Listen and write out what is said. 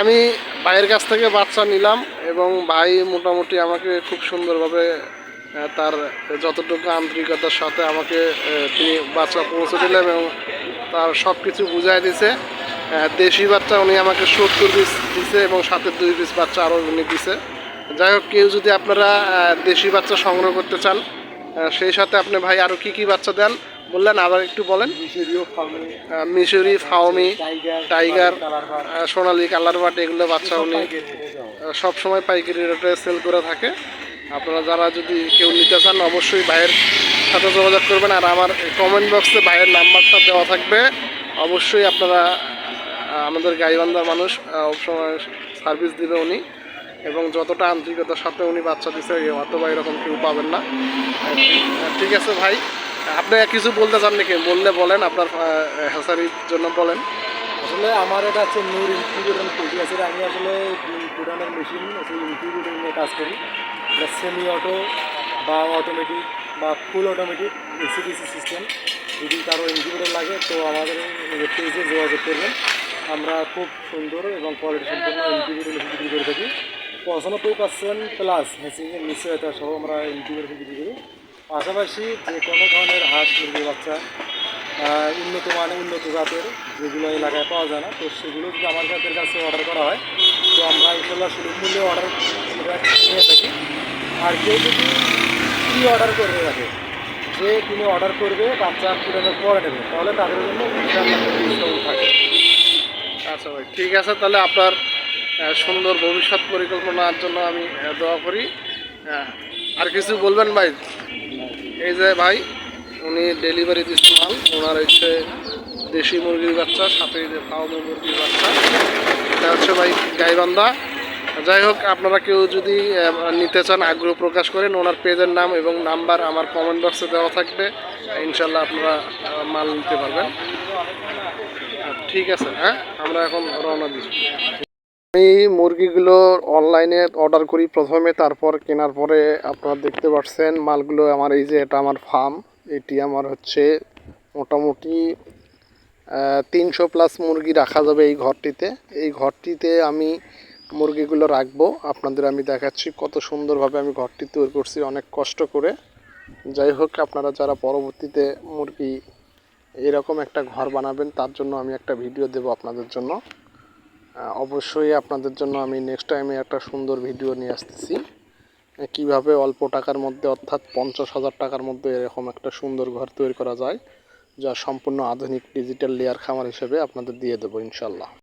আমি ভাইয়ের কাছ থেকে বাচ্চা নিলাম এবং ভাই মোটামুটি আমাকে খুব সুন্দরভাবে তার যতটুকু আন্তরিকতার সাথে আমাকে তিনি বাচ্চা পৌঁছে দিলেন এবং তার সব কিছু বুঝাই দিছে। দেশি বাচ্চা উনি আমাকে সত্তর পিস দিছে এবং সাথে দুই পিস বাচ্চা আরও উনি দিছে। যাই হোক, কেউ যদি আপনারা দেশি বাচ্চা সংগ্রহ করতে চান সেই সাথে আপনি ভাই আরও কী কী বাচ্চা দেন? বললেন আবার একটু বলেন। মিশরি Fayoumi tiger Sonali colour but এগুলো বাচ্চা উনি সবসময় পাইকারি রেটে সেল করে থাকে। আপনারা যারা যদি কেউ নিতে চান অবশ্যই ভাইয়ের সাথে যোগাযোগ করবেন। আর আমার কমেন্ট বক্সে ভাইয়ের নাম্বারটা দেওয়া থাকবে। অবশ্যই আপনারা আমাদের গাইবান্ধার মানুষ সবসময় সার্ভিস দিবে উনি। এবং যতটা আন্তরিকতার সাথে উনি বাচ্চা দিচ্ছে অথবা এরকম কেউ পাবেন না। ঠিক আছে ভাই, আপনি কিছু বলতে চান নাকি বললে বলেন, আপনার হেসারির জন্য বলেন। আসলে আমার এটা হচ্ছে নূর ইনকিউবেটর তৈরি আছে আমি আসলে ইনকিউবেটর মেশিন সেই ইনকিউবেটর নিয়ে কাজ করি। সেমি অটো বা অটোমেটিক বা ফুল অটোমেটিক এসিডিসি সিস্টেম যদি কারও ইনকিউবেটর লাগে, তো আমাদের যোগাযোগ করবেন। আমরা খুব সুন্দর এবং কোয়ালিটি সম্পন্ন ইনকিউবেটর মেশিন বিক্রি করে থাকি। পঁচানব্বই পার্সেন্ট প্লাস মেশিনের নিশ্চয়তা সহ আমরা ইনকিউবেটর বিক্রি করি পাশাপাশি যে কোনো ধরনের হাঁস মুরগি বাচ্চা উন্নত মানে উন্নত জাতের যেগুলো এলাকায় পাওয়া যায় না, তো সেগুলো যদি আমার কাছের কাছে অর্ডার করা হয়, তো আমরা ইনশাল্লাহ সুলভ মূল্যে অর্ডার নিয়ে থাকি। আর কেউ যদি কি অর্ডার করে রাখে যে তিনি অর্ডার করবে, বাচ্চা ফুটানোর পরে নেবে, তাহলে তাদের জন্য ডিসকাউন্ট থাকে। আচ্ছা ভাই, ঠিক আছে, তাহলে আপনার সুন্দর ভবিষ্যৎ পরিকল্পনার জন্য আমি দোয়া করি। আর কিছু বলবেন ভাই? এই যে ভাই, উনি ডেলিভারি দিচ্ছে মাল, ওনার হচ্ছে দেশি মুরগির বাচ্চা, সাথে যে ফার্মি মুরগির বাচ্চা। এটা হচ্ছে ভাই গাইবান্ধা। যাই হোক, আপনারা কেউ যদি নিতে চান, আগ্রহ প্রকাশ করেন, ওনার পেজের নাম এবং নাম্বার আমার কমেন্ট বক্সে দেওয়া থাকবে। ইনশাল্লাহ আপনারা মাল নিতে পারবেন। ঠিক আছে হ্যাঁ? আমরা এখন রওনা দিচ্ছি। আমি মুরগিগুলো অনলাইনে অর্ডার করি প্রথমে, তারপর কেনার পরে আপনারা দেখতে পাচ্ছেন মালগুলো আমার এই যে এটা আমার ফার্ম এটি আমার হচ্ছে মোটামুটি তিনশো প্লাস মুরগি রাখা যাবে এই ঘরটিতে। এই ঘরটিতে আমি মুরগিগুলো রাখব। আপনাদের আমি দেখাচ্ছি কত সুন্দরভাবে আমি ঘরটি তৈরি করছি, অনেক কষ্ট করে। যাই হোক, আপনারা যারা পরবর্তীতে মুরগি এরকম একটা ঘর বানাবেন, তার জন্য আমি একটা ভিডিও দেব আপনাদের জন্য। অবশ্যই আপনাদের জন্য আমি নেক্সট টাইমে একটা সুন্দর ভিডিও নিয়ে আসতেছি। কীভাবে অল্প টাকার মধ্যে অর্থাৎ পঞ্চাশ হাজার টাকার মধ্যে এরকম একটা সুন্দর ঘর তৈরি করা যায়, যা সম্পূর্ণ আধুনিক ডিজিটাল লেয়ার খামার হিসেবে আপনাদের দিয়ে দেবো ইনশাল্লাহ